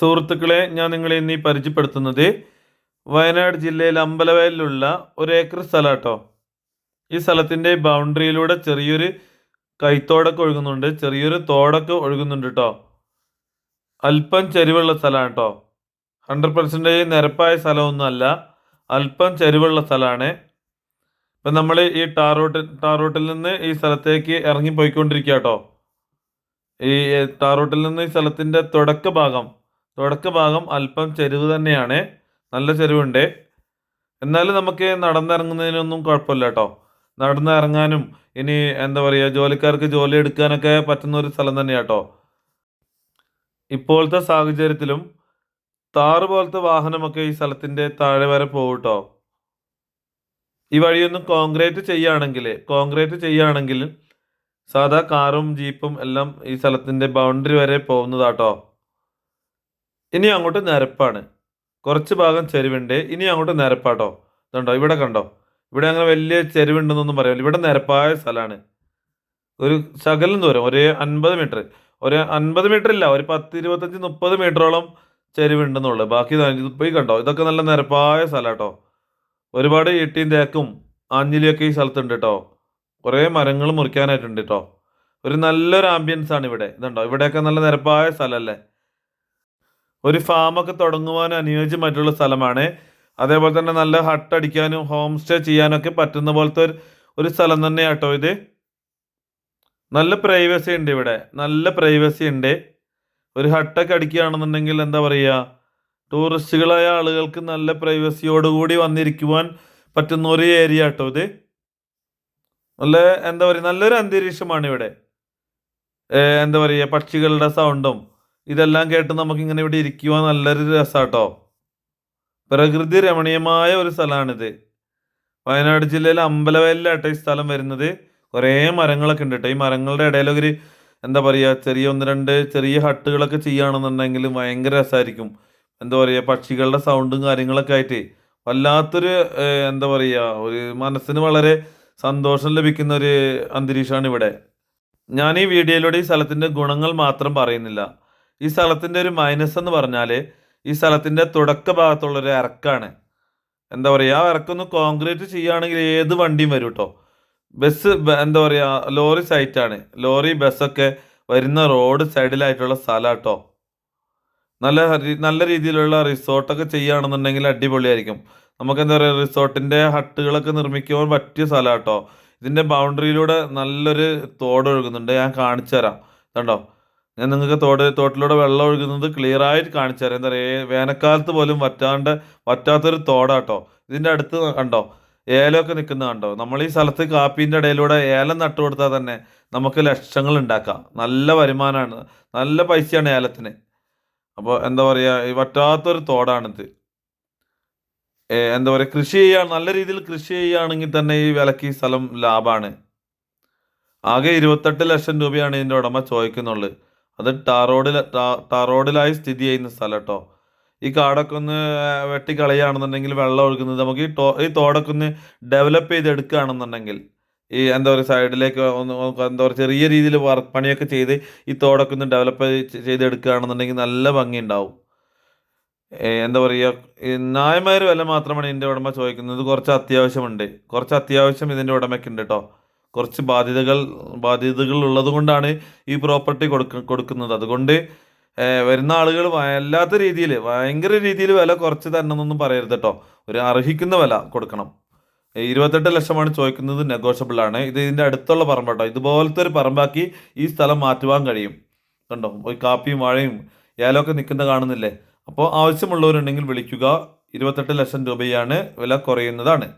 സുഹൃത്തുക്കളെ ഞാൻ നിങ്ങളെ ഇന്ന് പരിചയപ്പെടുത്തുന്നത് വയനാട് ജില്ലയിൽ അമ്പലവയലിലുള്ള ഒരു ഏക്കർ സ്ഥലം കേട്ടോ ഈ സ്ഥലത്തിന്റെ ബൗണ്ടറിയിലൂടെ ചെറിയൊരു കൈത്തോടൊക്കെ ഒഴുകുന്നുണ്ട്. ചെറിയൊരു തോടൊക്കെ ഒഴുകുന്നുണ്ട് കേട്ടോ അല്പം ചെരിവുള്ള സ്ഥലമാണ് കേട്ടോ ഹൺഡ്രഡ് പെർസെന്റേജ് നിരപ്പായ സ്ഥലമൊന്നുമല്ല. അല്പം ചെരിവുള്ള സ്ഥലമാണ്. ഇപ്പം നമ്മൾ ഈ ടാർ റോട്ടിൽ ടാർ റോട്ടിൽ നിന്ന് ഈ സ്ഥലത്തേക്ക് ഇറങ്ങി പോയിക്കൊണ്ടിരിക്കുക കേട്ടോ ഈ ടാർ റോട്ടിൽ നിന്ന് ഈ സ്ഥലത്തിന്റെ തുടക്ക ഭാഗം. തുടക്ക ഭാഗം അല്പം ചെരുവ് തന്നെയാണ്. നല്ല ചെരുവുണ്ട്. എന്നാലും നമുക്ക് നടന്നിറങ്ങുന്നതിനൊന്നും കുഴപ്പമില്ല കേട്ടോ. നടന്നിറങ്ങാനും ഇനി എന്താ പറയുക ജോലിക്കാർക്ക് ജോലി എടുക്കാനൊക്കെ പറ്റുന്ന ഒരു സ്ഥലം തന്നെയാണ് കേട്ടോ. ഇപ്പോഴത്തെ സാഹചര്യത്തിലും താറ് പോലത്തെ വാഹനമൊക്കെ ഈ സ്ഥലത്തിന്റെ താഴെ വരെ പോകും കേട്ടോ. ഈ വഴിയൊന്നും കോൺക്രീറ്റ് ചെയ്യുകയാണെങ്കിൽ കോൺക്രീറ്റ് ചെയ്യുകയാണെങ്കിൽ സാധാ കാറും ജീപ്പും എല്ലാം ഈ സ്ഥലത്തിന്റെ ബൗണ്ടറി വരെ പോകുന്നതാട്ടോ ഇനി അങ്ങോട്ട് നിരപ്പാണ്. കുറച്ച് ഭാഗം ചെരുവുണ്ട്. ഇനി അങ്ങോട്ട് നിരപ്പാട്ടോ. ഇതുണ്ടോ? ഇവിടെ കണ്ടോ? ഇവിടെ അങ്ങനെ വലിയ ചെരുവുണ്ടെന്നൊന്നും പറയാമല്ലോ ഇവിടെ നിരപ്പായ സ്ഥലമാണ്. ഒരു ശകലം ദൂരം. ഒരു അൻപത് മീറ്റർ. ഒരു അൻപത് മീറ്റർ ഇല്ല. ഒരു പത്ത് ഇരുപത്തഞ്ച് മുപ്പത് മീറ്ററോളം ചെരുവുണ്ടെന്നുള്ളു. ബാക്കി പോയി കണ്ടോ? ഇതൊക്കെ നല്ല നിരപ്പായ സ്ഥലം കേട്ടോ ഒരുപാട് ഇട്ടിയും തേക്കും ആഞ്ഞിലിയൊക്കെ ഈ സ്ഥലത്തുണ്ട് കേട്ടോ കുറേ മരങ്ങൾ മുറിക്കാനായിട്ടുണ്ട് കേട്ടോ ഒരു നല്ലൊരു ആംബിയൻസ് ആണ് ഇവിടെ. ഇതുണ്ടോ? ഇവിടെയൊക്കെ നല്ല നിരപ്പായ സ്ഥലമല്ലേ? ഒരു ഫാമൊക്കെ തുടങ്ങുവാൻ അനുയോജ്യമായിട്ടുള്ള സ്ഥലമാണ്. അതേപോലെ തന്നെ നല്ല ഹട്ട് അടിക്കാനും ഹോം സ്റ്റേ ചെയ്യാനൊക്കെ പറ്റുന്ന പോലത്തെ ഒരു സ്ഥലം തന്നെയാണ് കേട്ടോ ഇത്. നല്ല പ്രൈവസി ഉണ്ട് ഇവിടെ. നല്ല പ്രൈവസി ഉണ്ട്. ഒരു ഹട്ടൊക്കെ അടിക്കുകയാണെന്നുണ്ടെങ്കിൽ എന്താ പറയുക ടൂറിസ്റ്റുകളായ ആളുകൾക്ക് നല്ല പ്രൈവസിയോടുകൂടി വന്നിരിക്കുവാൻ പറ്റുന്ന ഒരു ഏരിയ കേട്ടോ ഇത്. നല്ല എന്താ പറയുക നല്ലൊരു അന്തരീക്ഷമാണ് ഇവിടെ. എന്താ പറയുക പക്ഷികളുടെ സൗണ്ടും ഇതെല്ലാം കേട്ട് നമുക്കിങ്ങനെ ഇവിടെ ഇരിക്കുവാൻ നല്ലൊരു രസാട്ടോ. പ്രകൃതി രമണീയമായ ഒരു സ്ഥലമാണിത്. വയനാട് ജില്ലയിലെ അമ്പലവയലിലാട്ടെ ഈ സ്ഥലം വരുന്നത്. കുറേ മരങ്ങളൊക്കെ ഉണ്ട് കേട്ടോ ഈ മരങ്ങളുടെ ഇടയിലൊക്കെ ഒരു എന്താ പറയുക ചെറിയ ഒന്ന് രണ്ട് ചെറിയ ഹട്ടുകളൊക്കെ ചെയ്യുകയാണെന്നുണ്ടെങ്കിൽ ഭയങ്കര രസമായിരിക്കും എന്താ പറയുക പക്ഷികളുടെ സൗണ്ടും കാര്യങ്ങളൊക്കെ ആയിട്ട് വല്ലാത്തൊരു എന്താ പറയുക ഒരു മനസ്സിന് വളരെ സന്തോഷം ലഭിക്കുന്ന ഒരു അന്തരീക്ഷമാണ് ഇവിടെ. ഞാൻ ഈ വീഡിയോയിലൂടെ ഈ സ്ഥലത്തിന്റെ ഗുണങ്ങൾ മാത്രം പറയുന്നില്ല. ഈ സ്ഥലത്തിന്റെ ഒരു മൈനസ് എന്ന് പറഞ്ഞാൽ ഈ സ്ഥലത്തിന്റെ തുടക്ക ഭാഗത്തുള്ളൊരു ഇറക്കാണ് എന്താ പറയുക ആ ഇറക്കൊന്ന് കോൺക്രീറ്റ് ചെയ്യുകയാണെങ്കിൽ ഏത് വണ്ടിയും വരും കേട്ടോ ബസ് എന്താ പറയുക ലോറി സൈറ്റാണ് ലോറി ബസ്സൊക്കെ വരുന്ന റോഡ് സൈഡിലായിട്ടുള്ള സ്ഥലം കേട്ടോ നല്ല നല്ല രീതിയിലുള്ള റിസോർട്ടൊക്കെ ചെയ്യുകയാണെന്നുണ്ടെങ്കിൽ അടിപൊളിയായിരിക്കും. നമുക്ക് എന്താ പറയുക റിസോർട്ടിന്റെ ഹട്ടുകളൊക്കെ നിർമ്മിക്കുവാൻ പറ്റിയ സ്ഥലം കേട്ടോ ഇതിന്റെ ബൗണ്ടറിയിലൂടെ നല്ലൊരു തോടൊഴുകുന്നുണ്ട്. ഞാൻ കാണിച്ചു തരാം കണ്ടോ? ഞാൻ നിങ്ങൾക്ക് തോട് തോട്ടിലൂടെ വെള്ളം ഒഴുകുന്നത് ക്ലിയർ ആയിട്ട് കാണിച്ചു തരാം. എന്താ പറയുക വേനൽക്കാലത്ത് പോലും വറ്റാണ്ട് വറ്റാത്തൊരു തോടാട്ടോ. ഇതിന്റെ അടുത്ത് കണ്ടോ? ഏലമൊക്കെ നിൽക്കുന്ന കണ്ടോ? നമ്മൾ ഈ സ്ഥലത്ത് കാപ്പീന്റെ ഇടയിലൂടെ ഏലം നട്ടു കൊടുത്താൽ തന്നെ നമുക്ക് ലക്ഷങ്ങൾ ഉണ്ടാക്കാം. നല്ല വരുമാനമാണ് നല്ല പൈസയാണ് ഏലത്തിന്. അപ്പോൾ എന്താ പറയുക ഈ വറ്റാത്തൊരു തോടാണിത്. എന്താ പറയുക കൃഷി ചെയ്യുക നല്ല രീതിയിൽ കൃഷി ചെയ്യുകയാണെങ്കിൽ തന്നെ ഈ വിലക്ക് സ്ഥലം ലാഭമാണ്. ആകെ ഇരുപത്തെട്ട് ലക്ഷം രൂപയാണ് ഇതിന്റെ ഉടമ ചോദിക്കുന്നുള്ളു. അത് ടാറോഡിൽ ടാറോഡിലായി സ്ഥിതി ചെയ്യുന്ന സ്ഥലം കേട്ടോ ഈ കാടൊക്കെ ഒന്ന് വെട്ടി കളയുകയാണെന്നുണ്ടെങ്കിൽ വെള്ളം ഒഴുകുന്നത് നമുക്ക് ഈ ടോ ഈ തോടൊക്കെ ഒന്ന് ഡെവലപ്പ് ചെയ്തെടുക്കുകയാണെന്നുണ്ടെങ്കിൽ ഈ എന്താ പറയുക സൈഡിലേക്ക് ഒന്ന് എന്താ പറയുക ചെറിയ രീതിയിൽ വർക്ക് പണിയൊക്കെ ചെയ്ത് ഈ തോടൊക്കെ ഒന്ന് ഡെവലപ്പ് ചെയ്തെടുക്കുകയാണെന്നുണ്ടെങ്കിൽ നല്ല ഭംഗി ഉണ്ടാവും എന്താ പറയുക ന്യായമായ ഒരു വില മാത്രമാണ് ഇതിന്റെ ഉടമ ചോദിക്കുന്നത്. കുറച്ച് അത്യാവശ്യമുണ്ട്. കുറച്ച് അത്യാവശ്യം ഇതിന്റെ ഉടമയ്ക്കുണ്ട് കേട്ടോ കുറച്ച് ബാധ്യതകൾ ബാധ്യതകൾ ഉള്ളത് കൊണ്ടാണ് ഈ പ്രോപ്പർട്ടി കൊടുക്ക കൊടുക്കുന്നത്. അതുകൊണ്ട് വരുന്ന ആളുകൾ വല്ലാത്ത രീതിയിൽ ഭയങ്കര രീതിയിൽ വില കുറച്ച് തരണമെന്നൊന്നും പറയരുത് കേട്ടോ ഒരു അർഹിക്കുന്ന വില കൊടുക്കണം. ഇരുപത്തെട്ട് ലക്ഷമാണ് ചോദിക്കുന്നത് നെഗോഷ്യബിൾ ആണ്. ഇത് ഇതിന്റെ അടുത്തുള്ള പറമ്പ് കേട്ടോ ഇതുപോലത്തെ ഒരു പറമ്പാക്കി ഈ സ്ഥലം മാറ്റുവാൻ കഴിയും. കണ്ടോ? ഒരു കാപ്പിയും വാഴയും ഏലമൊക്കെ നിൽക്കുന്നത് കാണുന്നില്ലേ? അപ്പോൾ ആവശ്യമുള്ളവരുണ്ടെങ്കിൽ വിളിക്കുക. ഇരുപത്തെട്ട് ലക്ഷം രൂപയാണ് വില കുറയുന്നതാണ്.